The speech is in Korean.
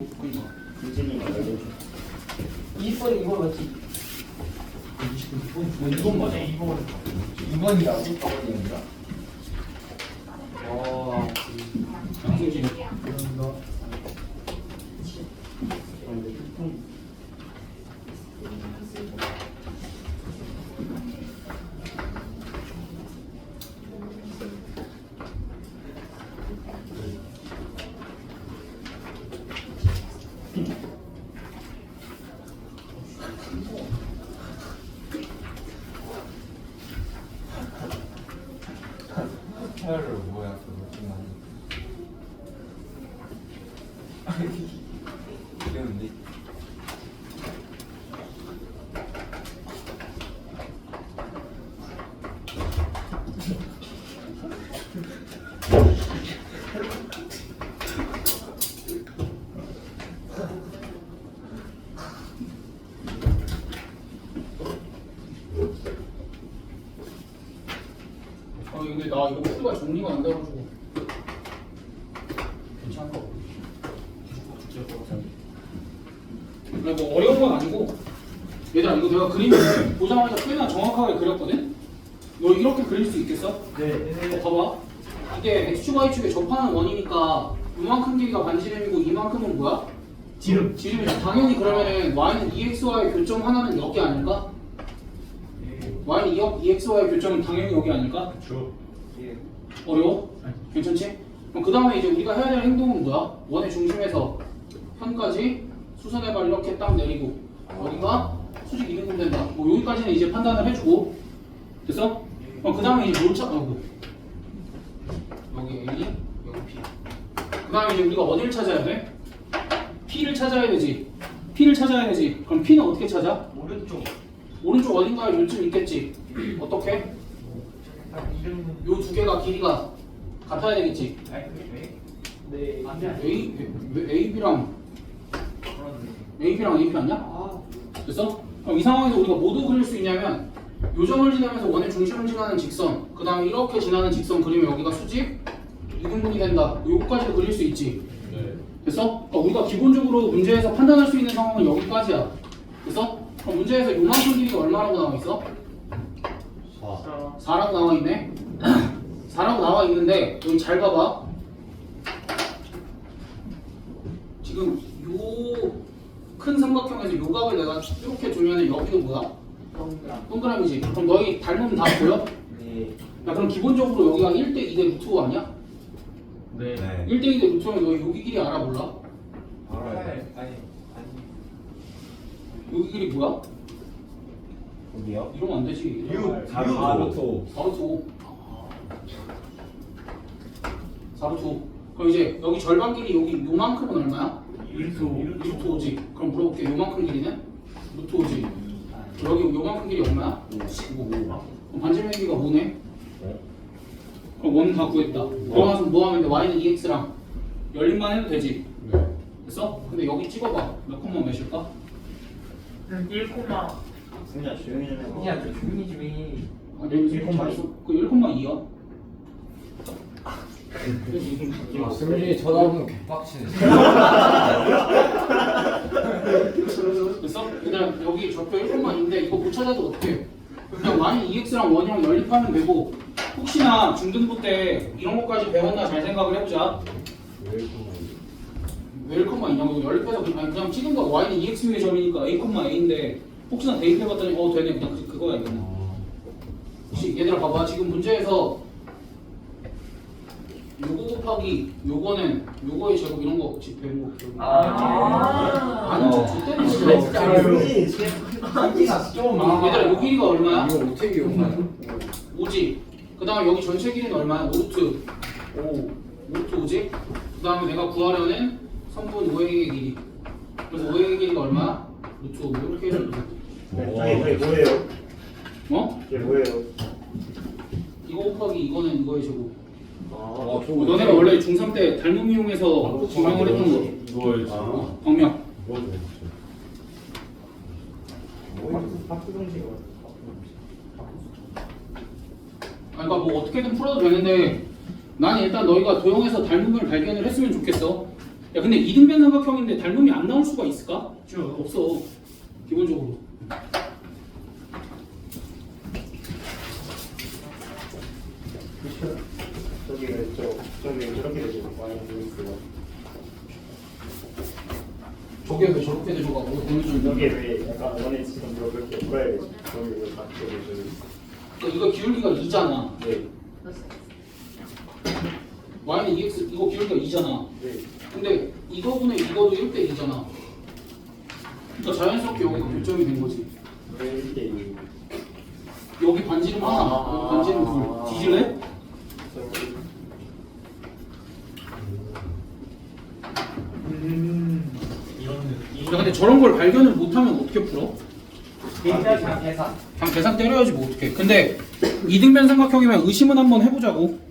유진이 알려줘. 2번 2번 맞지? 2번 맞아. 2번 2번이라고? 4번이었나? 와 양승진. 헤어를 뭐야 그거 좀 많이. 귀여 아 근데 나 이거 풀가 정리가 안 돼가지고 괜찮을 것 같아 아니 뭐 어려운 건 아니고 얘들아 이거 내가 그림을 보자마자 꽤나 정확하게 그렸거든? 너 이렇게 그릴 수 있겠어? 네. 어, 봐봐 이게 x축 y축에 접하는 원이니까 이만큼 길이가 반지름이고 이만큼은 뭐야? 지름. 지름이죠 당연히 그러면은 y는 2x와의 교점 하나는 여기 아닐까? Y는 2, 2x와의 교점은 당연히 여기 아닐까? 줘. 어려워? 괜찮지? 그럼 그 다음에 이제 우리가 해야 될 행동은 뭐야? 원의 중심에서 편까지 수선의 발 이렇게 딱 내리고 여기가 수직 이등분 된다. 뭐 여기까지는 이제 판단을 해주고 됐어? 그럼 그 다음에 이제 뭘 찾? 어, 여기 A, 여기 P. 그 다음에 이제 우리가 어디를 찾아야 돼? P를 찾아야 되지. P를 찾아야 되지. 그럼 P는 어떻게 찾아? 오른쪽. 오른쪽 어딘가에 요쯤 있겠지. 어떻게? 요 두 개가 길이가 같아야 되겠지. 네. A, A, B랑 AB랑 AP? 아. 됐어? 그럼 이 상황에서 우리가 뭐도 그릴 수 있냐면 요점을 지나면서 원의 중심을 지나는 직선 그 다음에 이렇게 지나는 직선 그리면 여기가 수직 이등분이 된다 요거까지도 그릴 수 있지 네. 됐어? 그러니까 우리가 기본적으로 문제에서 판단할 수 있는 상황은 여기까지야 됐어? 그럼 문제에서 요만큼 길이가 얼마라고 나와 있어? 4. 4라고 나와 있네 4라고 나와 있는데 여기 잘 봐봐 지금 요 큰 삼각형에서 요 각을 내가 이렇게 두면은 여기도 뭐야? 동그라미지 그럼 너희 닮으면 다 보여? 네. 야 그럼 기본적으로 여기가 1대 2대 루트 5 아니야? 네. 1대 2대 루트 5면 너희 여기 길이 알아 몰라? 알아요. 아니. 여기 길이 뭐야? 어디요? 이러면 안 되지 유. 4루트 4루트 5 4루트 5 그럼 이제 여기 절반 길이 여기 요만큼은 얼마야? 1루. 루트 5지 그럼 물어볼게 요만큼 길이는? 루트 5지 여기 요만큼 길이 얼마야? 15 그럼 반지름 길이가 뭐네? 그럼 원 다 구했다 그러면서 뭐 하면 돼? y는 2x랑 열림만 해도 되지 네. 됐어? 근데 여기 찍어봐 몇 컴마 몇일까? 1 콤마 승자 조용히 좀 해봐. 야, 저 조용히 좀 해. 아, 여기 1콤마 그 1콤마 2야 아, 승진이 쳐다보면 개빡치네. 됐어? 그냥 여기 좌표 1콤마 인데 이거 못 찾아도 어떡해 그냥 y 2x랑 1이랑 연립하면 되고 혹시나 중등부 때 이런 것까지 배웠나 잘 생각을 해보자 왜 1콤마이냐고 연립해서 그냥, 아니, 그냥 찍은 거 y는 2x의 점이니까 a, a인데 혹시나 대입해봤더니 어 되네 그냥 그, 그거야 이거는 혹시 얘들아 봐봐 지금 문제에서 요거 곱하기 요거는 요거의 제곱 이런 거 혹시 배운 거 기억나? 아. 아는 척 줬대는 진짜 유진. 한기가 좀. 어, 얘들아 요 길이가 얼마야? 이거 어떻게 기억하냐? 5지 그 다음에 여기 전체 길이는 얼마야? 5루트 5 5루트 5지 그 다음에 내가 구하려는 성분 5행의 길이 그래서 5행의 길이가 얼마야? 루트 5 이렇게 해주면 돼 저게 저게 뭐예요? 어? 저게 뭐예요? 이거 곱하기 이거는 이거의 제곱 아. 저거 너네가 원래 중3 때 닮음 이용해서 증명을 했던 거 이거에 어, 방명 뭐죠? 학교 정식. 아니, 그러니까 뭐 어떻게든 풀어도 되는데 난 일단 너희가 도형에서 닮음을 발견을 했으면 좋겠어 야 근데 이등변 삼각형인데 닮음이 안 나올 수가 있을까? 쭉. 없어 기본적으로 저기는 저 저기 저렇게 되죠. 저게 왜 저렇게 되져가고 어느 정도 왜 약간 원에 지금 그렇게 풀어야 되지? 저기 왜 맞게 되죠? 이거 기울기가 2잖아 네. Y는 2x 이거 기울기가 2잖아 네. 근데 이거분의 이거도 1대 2잖아 그러니까 자연스럽게 여기가 교점이 된 거지 왜 이렇게 여기 반지름 하나 여기 반지름 둘 뒤질래? 음. 이런 느낌. 야 근데 저런 걸 발견을 못하면 어떻게 풀어? 일단 계산. 그냥 계산 때려야지 뭐 어떡해 근데 이등변 삼각형이면 의심은 한번 해보자고